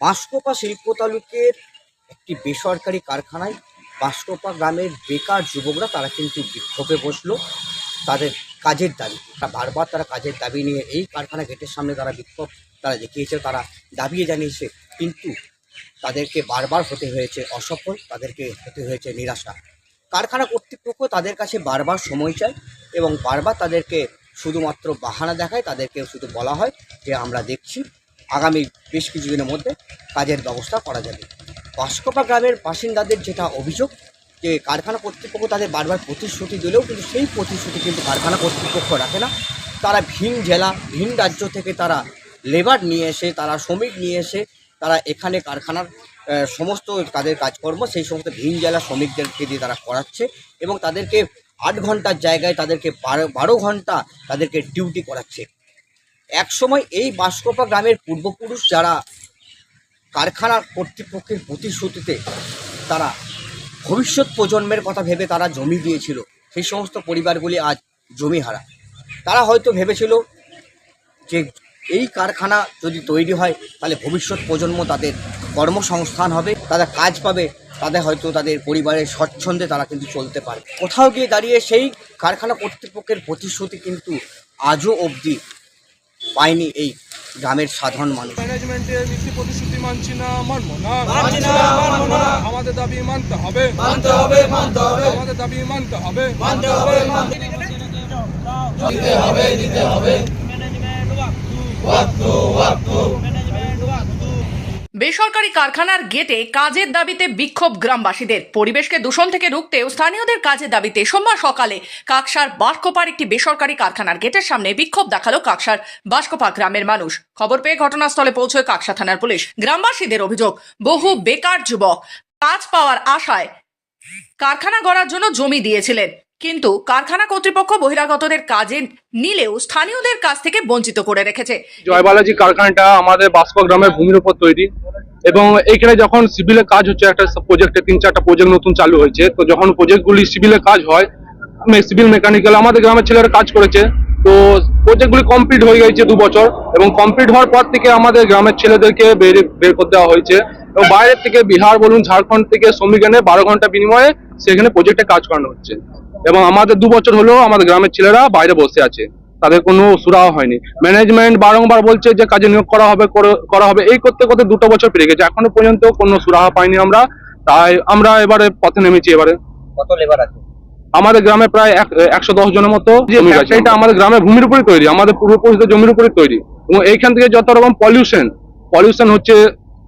বাঁশকোপা শিল্প তালুকের একটি বেসরকারি কারখানায় বাঁশকোপা গ্রামের বেকার যুবকরা তারা কিন্তু বিক্ষোভে বসল তাদের কাজের দাবি। তা বারবার তারা কাজের দাবি নিয়ে এই কারখানা গেটের সামনে তারা বিক্ষোভ তারা দেখিয়েছে, তারা দাবিয়ে জানিয়েছে, কিন্তু তাদেরকে বারবার হতে হয়েছে অসফল, তাদেরকে হতে হয়েছে নিরাশা। কারখানা কর্তৃপক্ষ তাদের কাছে বারবার সময় চায় এবং বারবার তাদেরকে শুধুমাত্র বাহানা দেখায় তাদেরকে শুধু বলা হয় যে আমরা দেখছি আগামী বেশ কিছুদিনের মধ্যে কাজের ব্যবস্থা করা যাবে। বাসকপা গ্রামের বাসিন্দাদের যেটা অভিযোগ, যে কারখানা কর্তৃপক্ষ তাদের বারবার প্রতিশ্রুতি দিলেও কিন্তু সেই প্রতিশ্রুতি কিন্তু কারখানা কর্তৃপক্ষ রাখে না। তারা ভিন জেলা, ভিন রাজ্য থেকে তারা লেবার নিয়ে এসে, তারা শ্রমিক নিয়ে এসে, তারা এখানে কারখানার সমস্ত তাদের কাজকর্ম সেই সমস্ত ভিন জেলা শ্রমিকদেরকে দিয়ে তারা করাচ্ছে এবং তাদেরকে আট ঘণ্টার জায়গায় তাদেরকে বারো বারো ঘণ্টা তাদেরকে ডিউটি করাচ্ছে। একসময় এই বাসকপা গ্রামের পূর্বপুরুষ যারা কারখানা কর্তৃপক্ষের প্রতিশ্রুতিতে তারা ভবিষ্যৎ প্রজন্মের কথা ভেবে তারা জমি দিয়েছিল, সেই সমস্ত পরিবারগুলি আজ জমি হারা। তারা হয়তো ভেবেছিল যে এই কারখানা যদি তৈরি হয়, তাহলে ভবিষ্যৎ প্রজন্ম তাদের কর্মসংস্থান হবে, তারা কাজ পাবে তাদের হয়তো তাদের পরিবারের স্বচ্ছন্দে তারা কিন্তু চলতে পারে কোথাও গিয়ে দাঁড়িয়ে সেই কারখানা কর্তৃপক্ষের প্রতিশ্রুতি কিন্তু আজও অবধি পায়নি এই গ্রামের সাধারণ মানুষ ম্যানেজমেন্টের নীতি প্রতিশ্রুতি মানছি না মানবো না মানছি না, মানবো না। আমাদের দাবি মানতে হবে মানতে হবে মানতে হবে আমাদের দাবি মানতে হবে মানতে হবে দিতে হবে দিতে হবে ওয়াক্তু ওয়াক্তু বেসরকারি কারখানার গেটে কাজের দাবিতে বিক্ষোভ গ্রামবাসীদের। পরিবেশকে দূষণ থেকে রুখতে স্থানীয়দের কাজের দাবিতে সোমবার সকালে কাকসার বাসকোপার একটি বেসরকারি কারখানার গেটের সামনে বিক্ষোভ দেখাল কাকসার বাসকোপা গ্রামের মানুষ। খবর পেয়ে ঘটনাস্থলে পৌঁছয় কাকসা থানার পুলিশ। গ্রামবাসীদের অভিযোগ, বহু বেকার যুবক কাজ পাওয়ার আশায় কারখানা গড়ার জন্য জমি দিয়েছিলেন। কিন্তু কারখানা কর্তৃপক্ষ বহিরাগতদের কাজে নিলেও স্থানীয়দের কাছ থেকে বঞ্চিত করে রেখেছে। জয়বালাজি কারখানাটা আমাদের বাসকো গ্রামের ভূমির উপর তৈরি। এবং এখানে যখন সিভিলের কাজ হচ্ছে, একটা প্রজেক্টে তিন চারটা প্রজেক্ট নতুন চালু হয়েছে। তো যখন প্রজেক্টগুলি সিভিলের কাজ হয় সিভিল মেকানিক্যাল আমাদের গ্রামের ছেলেরা কাজ করেছে। তো প্রজেক্টগুলি কমপ্লিট হয়ে গেছে দু বছর। এবং কমপ্লিট হওয়ার পর থেকে আমাদের গ্রামের ছেলেদেরকে বের বের করে দেওয়া হয়েছে। এবং বাইরের থেকে বিহার বলুন, ঝাড়খণ্ড থেকে শ্রমিক এনে বারো ঘণ্টা বিনিময়ে সেখানে প্রজেক্টে কাজ করানো হচ্ছে। এবং আমাদের দু বছর হলো আমাদের গ্রামের ছেলেরা বাইরে বসে আছে। তাদের কোনো সুরাহা হয়নি। ম্যানেজমেন্ট বারংবার বলছে যে কাজে নিয়োগ করা হবে করা হবে। এই করতে করতে দুটো বছর পেরিয়ে গেছে। এখনও পর্যন্ত কোনো সুরাহা পাইনি আমরা। তাই আমরা এবারে পথে নেমেছি এবারে। কত লেবার আছে? আমাদের গ্রামে প্রায় এক- একশো দশ জনের মতো এটা আমাদের গ্রামের ভূমির উপরে তৈরি। আমাদের পূর্বপুরুষদের জমির উপরে তৈরি। এবং এইখান থেকে যত রকম পলিউশন পলিউশন হচ্ছে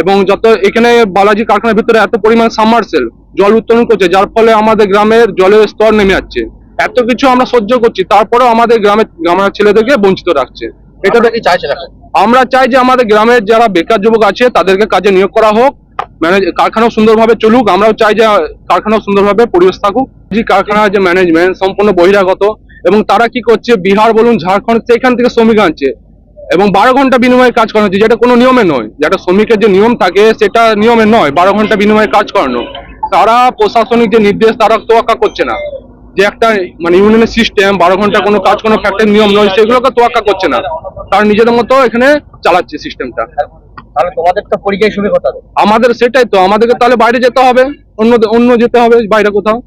এবং যত এখানে বালাজি কারখানার ভিতরে এত পরিমাণ সাবমার্সেল জল উত্তোলন করছে যার ফলে আমাদের গ্রামের জলের স্তর নেমে যাচ্ছে এত কিছু আমরা সহ্য করছি তারপরেও আমাদের গ্রামের গ্রামের ছেলেদেরকে বঞ্চিত রাখছে। এটা কি চাইছে আমরা চাই যে আমাদের গ্রামের যারা বেকার যুবক আছে তাদেরকে কাজে নিয়োগ করা হোক ম্যানেজ কারখানাও সুন্দরভাবে চলুক আমরাও চাই যে কারখানাও সুন্দরভাবে পরিবেশ থাকুক। যে কারখানার যে ম্যানেজমেন্ট সম্পূর্ণ বহিরাগত এবং তারা কি করছে বিহার বলুন ঝাড়খণ্ড সেখান থেকে শ্রমিক আনছে এবং বারো ঘণ্টা বিনিময়ে কাজ করানো হচ্ছে যেটা কোনো নিয়মে নয়। যেটা শ্রমিকের যে নিয়ম থাকে সেটা নিয়মে নয় বারো ঘণ্টা বিনিময়ে কাজ করানো। তারা প্রশাসনিক যে নির্দেশ তারা তোয়াক্কা করছে না। যে একটা মানে ইউনিয়নের সিস্টেম বারো ঘণ্টা কোনো কাজ কোনো ফ্যাক্টরির নিয়ম নয় সেগুলোকে তোয়াক্কা করছে না। তারা নিজেদের মতো এখানে চালাচ্ছে সিস্টেমটা তাহলে তোমাদের তো পরিযায়ী শ্রমিক হতে আমাদের সেটাই তো আমাদেরকে তাহলে বাইরে যেতে হবে। অন্য অন্য যেতে হবে বাইরে কোথাও।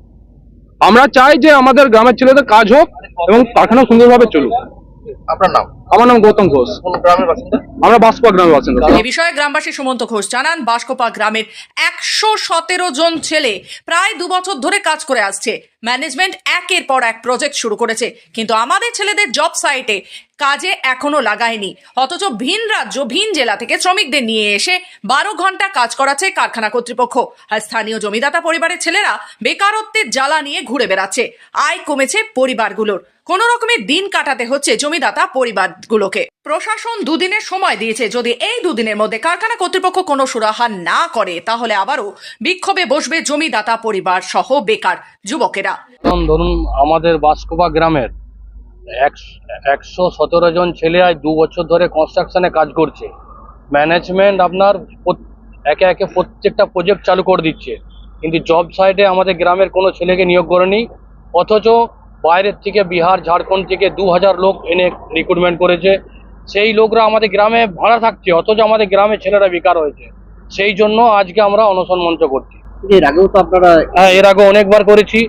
আমরা চাই যে আমাদের গ্রামের ছেলেদের কাজ হোক এবং কারখানা সুন্দরভাবে চলুক। আপনার নাম? আমার নাম গৌতম ঘোষ। আমরা বাসপা গ্রামের বাসিন্দা। এ বিষয়ে গ্রামবাসী সুমন্ত ঘোষ জানান বাসকোপা গ্রামের একশো সতেরো জন ছেলে প্রায় দু বছর ধরে কাজ করে আসছে। ম্যানেজমেন্ট একের পর এক প্রজেক্ট শুরু করেছে। কিন্তু আমাদের ছেলেদের জব সাইটে কাজে এখনও লাগায়নি। অথচ ভিন রাজ্য ভিন জেলা থেকে শ্রমিকদের নিয়ে এসে বারো ঘণ্টা কাজ করাচ্ছে কারখানা কর্তৃপক্ষ। আর স্থানীয় জমিদাতা পরিবারের ছেলেরা বেকারত্বের জ্বালা নিয়ে ঘুরে বেড়াচ্ছে। আয় কমেছে পরিবারগুলোর। কোন রকমের দিন কাটাতে হচ্ছে জমিদাতা পরিবারগুলোকে প্রশাসন দুদিনের সময় দিয়েছে, যদি এই দুদিনের মধ্যে কারখানা কর্তৃপক্ষ কোনো সুরাহা না করে, তাহলে আবারও বিক্ষোভে বসবে জমিদাতা পরিবার সহ বেকার যুবকেরা। ধরুন আমাদের বাসকোপা গ্রামের একশো সতেরো জন ছেলে আজ দু বছর ধরে কনস্ট্রাকশনে কাজ করছে। ম্যানেজমেন্ট আপনার একে একে প্রত্যেকটা প্রজেক্ট চালু করে দিচ্ছে। কিন্তু জব সাইটে আমাদের গ্রামের কোনো ছেলেকে নিয়োগ করেনি, অথচ বাইরের থেকে বিহার ঝাড়খণ্ড থেকে দু হাজার লোক এনে রিক্রুটমেন্ট করেছে। সেই লোকরা আমাদের গ্রামে ভাড়া থাকছে অথচ আমাদের গ্রামে ছেলেরা বেকার হয়েছে সেই জন্য আজকে আমরা অনশন মঞ্চ করছি। এর আগেও তো আপনারা হ্যাঁ এর আগে অনেকবার করেছি।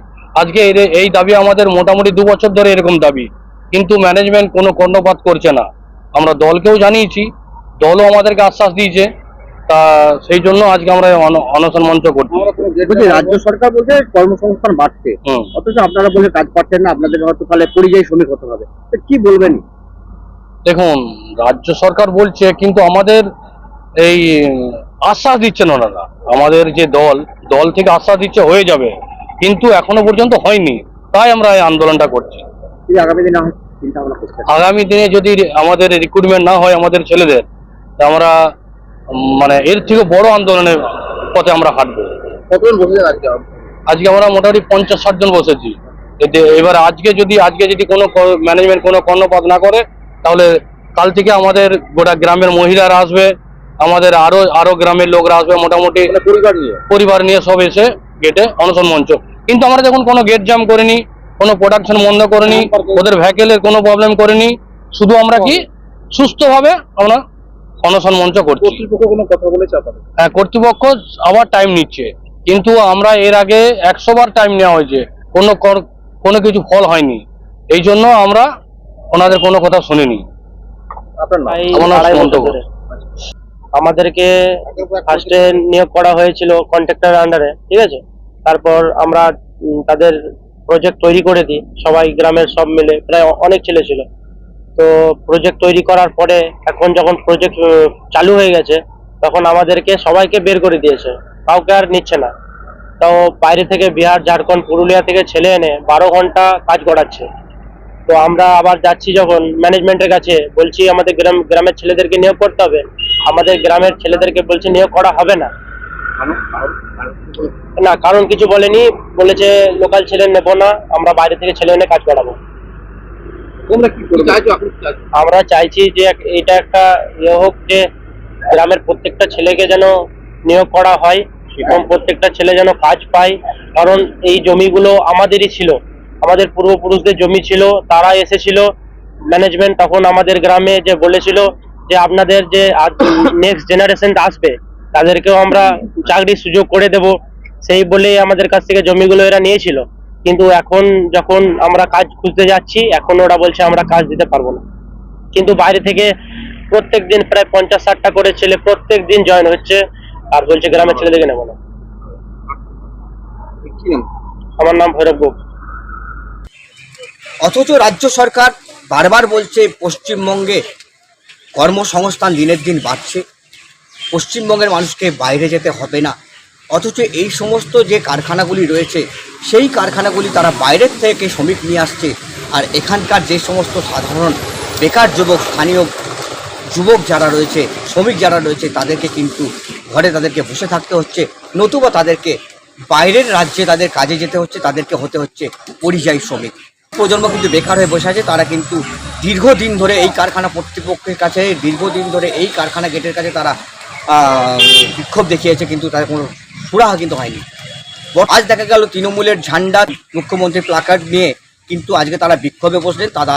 আজকে এই দাবি আমাদের মোটামুটি দু বছর ধরে এরকম দাবি। কিন্তু ম্যানেজমেন্ট কোনো কর্ণপাত করছে না। আমরা দলকেও জানিয়েছি দলও আমাদেরকে আশ্বাস দিয়েছে। তা সেই জন্য আজকে আমরা অনশন মঞ্চ করছি। রাজ্য সরকার বলছে কর্মসংস্থান বাড়ছে। হুম। অথচ আপনারা বলে কাজ পাচ্ছেন না আপনাদের হয়তো তাহলে পরিযায়ী শ্রমিক হতে হবে। তো কি বলবেন? দেখুন রাজ্য সরকার বলছে কিন্তু আমাদের এই আশ্বাস দিচ্ছেন ওনারা। আমাদের যে দল দল থেকে আশ্বাস দিচ্ছে হয়ে যাবে। কিন্তু এখনও পর্যন্ত হয়নি। তাই আমরা এই আন্দোলনটা করছি। আগামী দিনে আগামী দিনে যদি আমাদের রিক্রুটমেন্ট না হয় আমাদের ছেলেদের তা আমরা মানে এর থেকে বড় আন্দোলনের পথে আমরা হাঁটবো। কতজন বসে আজকে আজকে আমরা মোটামুটি পঞ্চাশ ষাট জন বসেছি। এতে এবার আজকে যদি আজকে যদি কোনো ম্যানেজমেন্ট কোনো কর্ণপাত না করে তাহলে কাল থেকে আমাদের গোটা গ্রামের মহিলারা আসবে আমাদের আরও আরও গ্রামের লোকরা আসবে মোটামুটি। পরিবার নিয়ে? পরিবার নিয়ে সব এসে গেটে অনশন মঞ্চ। কিন্তু আমরা দেখুন কোনো গেট জাম করিনি কোনো প্রোডাকশন বন্ধ করিনি ওদের ভ্যাকেলের কোনো প্রবলেম করিনি শুধু আমরা কি সুস্থভাবে আমরা অনশন মঞ্চ করছি। কর্তৃপক্ষ কোনো কথা বলেছে আপনাদের? হ্যাঁ কর্তৃপক্ষ আবার টাইম নিচ্ছে। কিন্তু আমরা এর আগে একশো বার টাইম নেওয়া হয়েছে। কোনো কর- কোনো কিছু ফল হয়নি। এই জন্য আমরা ওনাদের কোনো কথা শুনিনি। আমাদেরকে ফার্স্টে নিয়োগ করা হয়েছিল কন্ট্রাক্টর আন্ডারে ঠিক আছে? তারপর আমরা তাদের প্রজেক্ট তৈরি করে দিই। সবাই গ্রামের সব মিলে প্রায় অনেক ছেলে ছিল। তো প্রজেক্ট তৈরি করার পরে এখন যখন প্রজেক্ট চালু হয়ে গেছে, তখন আমাদেরকে সবাইকে বের করে দিয়েছে। কাউকে আর নিচ্ছে না। তো বাইরে থেকে বিহার, ঝাড়খণ্ড, পুরুলিয়া থেকে ছেলে এনে বারো ঘণ্টা কাজ করাচ্ছে তো আমরা আবার যাচ্ছি যখন ম্যানেজমেন্টের কাছে, বলছি আমাদের গ্রাম, গ্রামের ছেলেদেরকে নিয়োগ করতে হবে। আমাদের গ্রামের ছেলেদেরকে বলছে নিয়োগ করা হবে না। না, কারণ কিছু বলেনি। বলেছে, লোকাল ছেলে নেব না, আমরা বাইরে থেকে ছেলে এনে কাজ করাবো। তোমরা কি চাইছো এখন আমরা চাইছি যে এটা একটা ইয়ে হোক যে গ্রামের প্রত্যেকটা ছেলেকে যেন নিয়োগ করা হয় এবং প্রত্যেকটা ছেলে যেন কাজ পায়। কারণ এই জমিগুলো আমাদেরই ছিল। আমাদের পূর্বপুরুষদের জমি ছিল তারা এসেছিল। ম্যানেজমেন্ট তখন আমাদের গ্রামে যে বলেছিল যে আপনাদের যে নেক্সট জেনারেশন আসবে তাদেরকেও আমরা চাকরির সুযোগ করে দেব। সেই বলেই আমাদের কাছ থেকে জমিগুলো এরা নিয়েছিল। কিন্তু এখন যখন আমরা কাজ খুঁজতে যাচ্ছি, এখন ওরা বলছে আমরা কাজ দিতে পারব না। কিন্তু বাইরে থেকে প্রত্যেক দিন প্রায় পঞ্চাশ ষাটটা করে ছেলে প্রত্যেক দিন জয়েন হচ্ছে আর বলছে গ্রামের ছেলেদেরকে নেব না। আমার নাম ভৈরব গোপ। অথচ রাজ্য সরকার বারবার বলছে পশ্চিমবঙ্গে কর্মসংস্থান দিনের দিন বাড়ছে। পশ্চিমবঙ্গের মানুষকে বাইরে যেতে হবে না। অথচ এই সমস্ত যে কারখানাগুলি রয়েছে সেই কারখানাগুলি তারা বাইরের থেকে শ্রমিক নিয়ে আসছে। আর এখানকার যে সমস্ত সাধারণ বেকার যুবক, স্থানীয় যুবক যারা রয়েছে, শ্রমিক যারা রয়েছে, তাদেরকে কিন্তু ঘরে তাদেরকে বসে থাকতে হচ্ছে। নতুবা তাদেরকে বাইরের রাজ্যে তাদের কাজে যেতে হচ্ছে, তাদেরকে হতে হচ্ছে পরিযায়ী শ্রমিক। প্রজন্ম কিন্তু বেকার হয়ে বসে আছে, তারা কিন্তু দীর্ঘদিন ধরে এই কারখানা কর্তৃপক্ষের কাছে, দীর্ঘদিন ধরে এই কারখানা গেটের কাছে তারা বিক্ষোভ দেখিয়েছে, কিন্তু তাদের কোনো সুরাহা কিন্তু হয়নি। আজ দেখা গেল তৃণমূলের ঝান্ডা। মুখ্যমন্ত্রী প্লাকার্ড নিয়ে কিন্তু আজকে তারা বিক্ষোভে বসলেন। তারা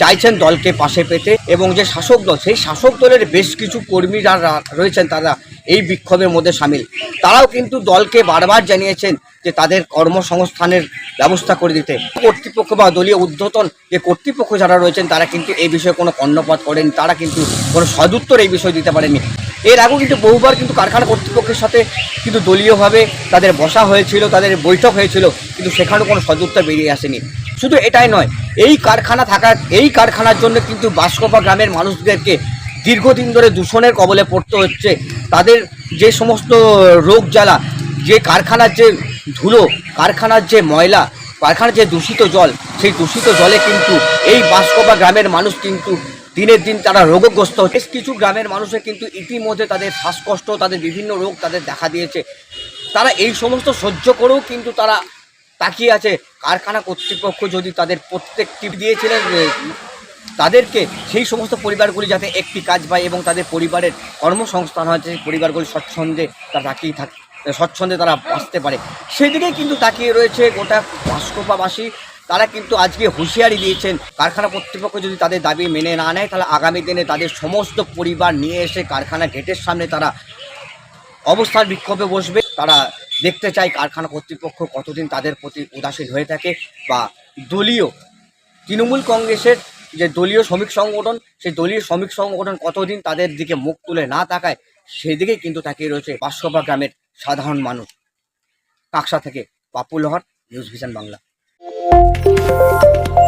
চাইছেন দলকে পাশে পেতে এবং যে শাসক দল, সেই শাসক দলের বেশ কিছু কর্মী যারা রয়েছেন, তারা এই বিক্ষোভের মধ্যে সামিল। তারাও কিন্তু দলকে বারবার জানিয়েছেন যে তাদের কর্মসংস্থানের ব্যবস্থা করে দিতে। কর্তৃপক্ষ বা দলীয় উদ্ধতন যে কর্তৃপক্ষ যারা রয়েছেন, তারা কিন্তু এই বিষয়ে কোনো কর্ণপাত করেনি তারা কিন্তু কোনো সদুত্তর এই বিষয়ে দিতে পারেনি এর আগেও কিন্তু বহুবার কিন্তু কারখানা কর্তৃপক্ষের সাথে কিন্তু দলীয়ভাবে তাদের বসা হয়েছিল, তাদের বৈঠক হয়েছিল, কিন্তু সেখানেও কোনো সদুত্তর বেরিয়ে আসেনি। শুধু এটাই নয়, এই কারখানা থাকার, এই কারখানার জন্য কিন্তু বাসকপা গ্রামের মানুষদেরকে দীর্ঘদিন ধরে দূষণের কবলে পড়তে হচ্ছে। তাদের যে সমস্ত রোগ জ্বালা, যে কারখানার যে ধুলো, কারখানার যে ময়লা, কারখানার যে দূষিত জল, সেই দূষিত জলে কিন্তু এই বাসকপা গ্রামের মানুষ কিন্তু দিনের দিন তারা রোগগ্রস্ত হচ্ছে। কিছু গ্রামের মানুষের কিন্তু ইতিমধ্যে তাদের শ্বাসকষ্ট, তাদের বিভিন্ন রোগ তাদের দেখা দিয়েছে। তারা এই সমস্ত সহ্য করেও কিন্তু তারা তাকিয়ে আছে। কারখানা কর্তৃপক্ষ যদি তাদের প্রত্যেকটি দিয়েছিলেন তাদেরকে সেই সমস্ত পরিবারগুলি যাতে একটি কাজ পায় এবং তাদের পরিবারের কর্মসংস্থান হয় সেই পরিবারগুলি স্বচ্ছন্দে তারা তাকিয়ে থাক, স্বচ্ছন্দে তারা বাঁচতে পারে। সেদিকেই কিন্তু তাকিয়ে রয়েছে গোটা বাসকোপাবাসী। তারা কিন্তু আজকে হুঁশিয়ারি দিয়েছেন, কারখানা কর্তৃপক্ষ যদি তাদের দাবি মেনে না নেয়, তাহলে আগামী দিনে তাদের সমস্ত পরিবার নিয়ে এসে কারখানা গেটের সামনে তারা অবস্থান বিক্ষোভে বসবে। তারা দেখতে চায় কারখানা কর্তৃপক্ষ কতদিন তাদের প্রতি উদাসীন হয়ে থাকে বা দলীয় তৃণমূল কংগ্রেসের যে দলীয় শ্রমিক সংগঠন, সেই দলীয় শ্রমিক সংগঠন কতদিন তাদের দিকে মুখ তুলে না তাকায় সেদিকেই কিন্তু তাকিয়ে রয়েছে বাসকপা গ্রামের সাধারণ মানুষ। কাকসা থেকে Papul news vision Bangla. Música